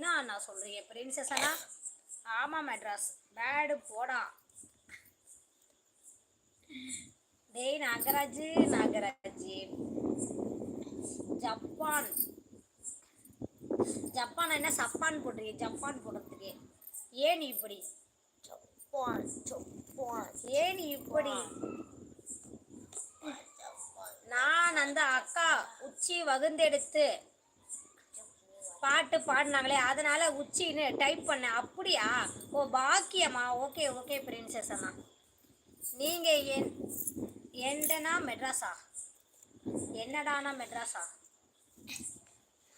என்ன நான் சொல்கிறீங்க பிரின்சஸ் அண்ணா ஆமாம் மெட்ராஸ் பேடு போடா. டேய் நாகராஜ் நாகராஜ். ஜப்பான். ஜப்பான் என்ன சப்பான் போட்டிருக்கீங்க ஜப்பான் போடுறதுக்கு. ஏன் இப்படி? Japan Japan. ஏன் இப்படி? நான் அந்த அக்கா உச்சி வகுந்தெடுத்து பாட்டு பாடினாங்களே அதனால உச்சின்னு டைப் பண்ணேன் அப்படியா? ஓ பாக்கியம்மா ஓகே ஓகே பிரின்சஸ் அண்ணா நீங்கள் என் எண்டனா மெட்ராஸா? என்னடானா மெட்ராஸா?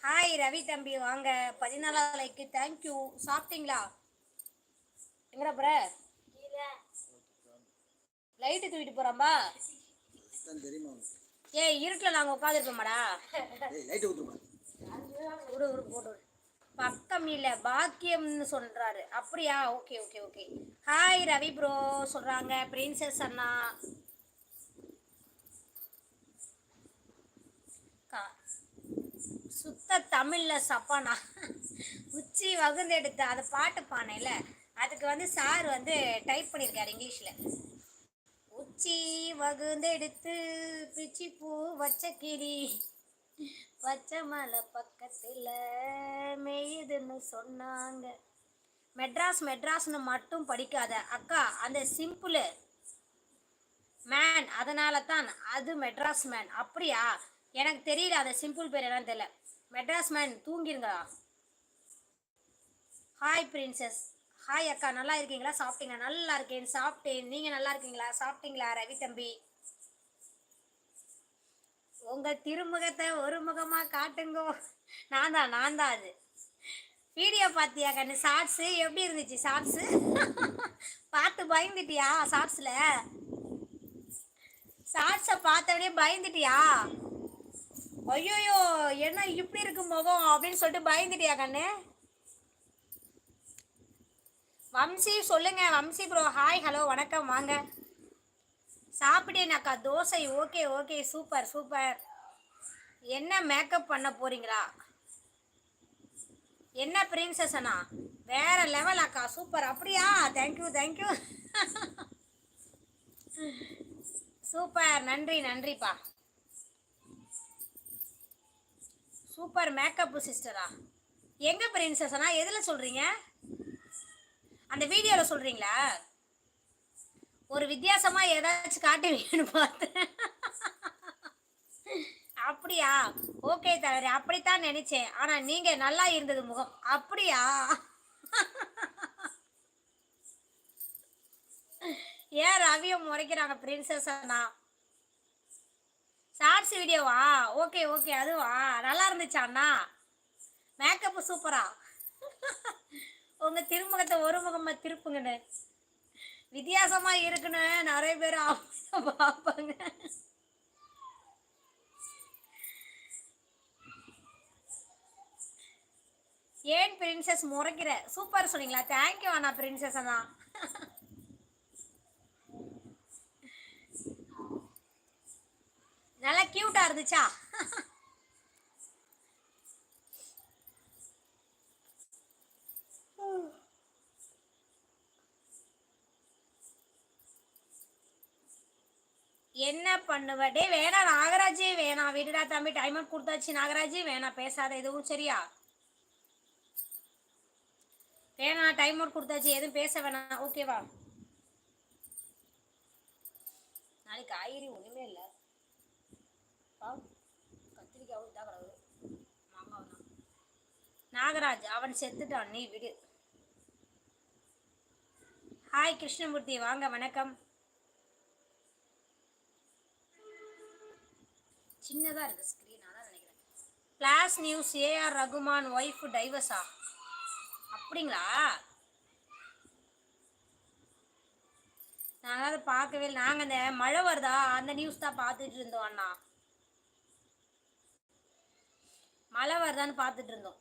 ஹாய் ரவி தம்பி. வாங்க. பதினாலாவது லைக்கு தேங்க்யூ சாப்பிட்டீங்களா? எங்கடா ப்ர லைட்டு தூக்கிட்டு போகிறாம்பா ஏய் இருட்டில் நாங்கள் உட்காந்துருப்போமாடா ஏய் லைட்டை ஊற்றுமா விடு போட்டு பக்கம் இல்லை பாக்கியம்னு சொல்றாரு. அப்படியா? Okay okay okay. Hi Ravi bro சொல்றாங்க. பிரின்சஸ் அண்ணா. சுத்த தமிழ்ல சப்பானா. உச்சி வகுந்தெடுத்த அதை பாட்டு பானையில அதுக்கு வந்து சார் வந்து டைப் பண்ணியிருக்காரு இங்கிலீஷ்ல. உச்சி வகுந்தெடுத்து பிச்சி பூ வச்ச கிளி. பச்சை மலை பக்கத்தில் மெய்யுதுன்னு சொன்னாங்க. மெட்ராஸ் மெட்ராஸ்னு மட்டும் படிக்காத அக்கா அந்த சிம்பிளு மேன் அதனால தான் அது மெட்ராஸ் மேன் அப்படியா? எனக்கு தெரியல அந்த சிம்பிள் பேர் என்னன்னு தெரியல. மெட்ராஸ் மேன் தூங்கிருங்களா? ஹாய் பிரின்சஸ் ஹாய் அக்கா. நல்லா இருக்கீங்களா? சாப்பிட்டீங்களா? நல்லா இருக்கேன். சாப்பிட்டேன். நீங்கள் நல்லா இருக்கீங்களா? சாப்பிட்டீங்களா ரவி தம்பி? உங்க திருமுகத்தை ஒரு முகமா காட்டுங்கோ. நான் தான் நான் தான் அது. வீடியோ பார்த்தியா கண்ணு? ஷார்ட்ஸு எப்படி இருந்துச்சு ஷார்ட்ஸு பார்த்து பயந்துட்டியா ஷார்ட்ஸில் ஷார்ட்ஸை பார்த்தவனே பயந்துட்டியா? ஐயோயோ என்ன இப்படி இருக்கு முகம் அப்படின்னு சொல்லிட்டு பயந்துட்டியா கண்ணு? வம்சி சொல்லுங்க வம்சி ப்ரோ ஹாய் ஹலோ வணக்கம் வாங்க. சாப்பிட்டேனாக்கா dosa okay okay super super. என்ன மேக்கப் பண்ண போறீங்களா? என்ன பிரின்சஸ் அண்ணா? வேற லெவல் அக்கா சூப்பர். அப்படியா? Thank you thank you super. நன்றி நன்றிப்பா. சூப்பர் மேக்கப் சிஸ்டரா எங்க பிரின்சஸ் எதில் சொல்றீங்க? அந்த வீடியோவில் சொல்றீங்களா? ஒரு வித்தியாசமா ஏதாச்சும் காட்டுவீங்கன்னு பார்த்தேன் அப்படியா? ஓகே தலைவர் அப்படித்தான் நினைச்சேன். ஆனா நீங்க நல்லா இருந்தது முகம். அப்படியா? ஏன் ரவியும் முறைக்கிறாங்க பிரின்சஸ் அண்ணா? ஷார்ட்ஸ் வீடியோவா ஓகே ஓகே அதுவா? நல்லா இருந்துச்சா அண்ணா? மேக்கப்பு சூப்பரா? உங்க திருமுகத்தை ஒரு முகமா திருப்புங்கன்னு. வித்தியாசமா இருக்குன்னு நிறைய பேர் பார்ப்பாங்க. ஏன் பிரின்சஸ் முறைக்கிற? சூப்பர் சொன்னீங்களா? தேங்க்யூ அண்ணா பிரின்சஸ் அண்ணா. நல்லா கியூட்டா இருந்துச்சா? என்ன பண்ணுவ? டே வேணாம் நாகராஜே வேணாம் விடுடா தம்பி டைம் அவுட் கொடுத்தாச்சு. நாகராஜ் வேணாம் பேசாத எதுவும் சரியா? வேணாம் டைம் அவுட் கொடுத்தாச்சு. எதுவும் பேச வேணாம். ஓகேவா நாளைக்கு காய்கறி ஒன்றுமே இல்லை. கத்திரிக்காவும் தான் கிடக்குது மாங்காவும் தான். நாகராஜ் அவன் செத்துட்டான். நீ விடு. ஹாய் கிருஷ்ணமூர்த்தி. வாங்க வணக்கம். சின்னதாக இருக்குது ஸ்க்ரீன் அதான் நினைக்கிறேன். Class news AR Rahman wife டைவர்ஸா அப்படிங்களா? நாங்கள் அதை பார்க்கவே இல்லை. நாங்கள் அந்த மழை வருதா? அந்த நியூஸ் தான் பார்த்துட்டு இருந்தோம் அண்ணா. மழை வருதான்னு பார்த்துட்டு இருந்தோம்.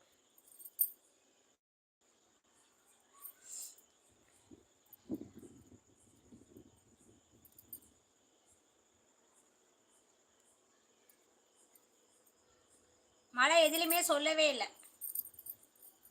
மழை எதுலையுமே சொல்லவே இல்லை.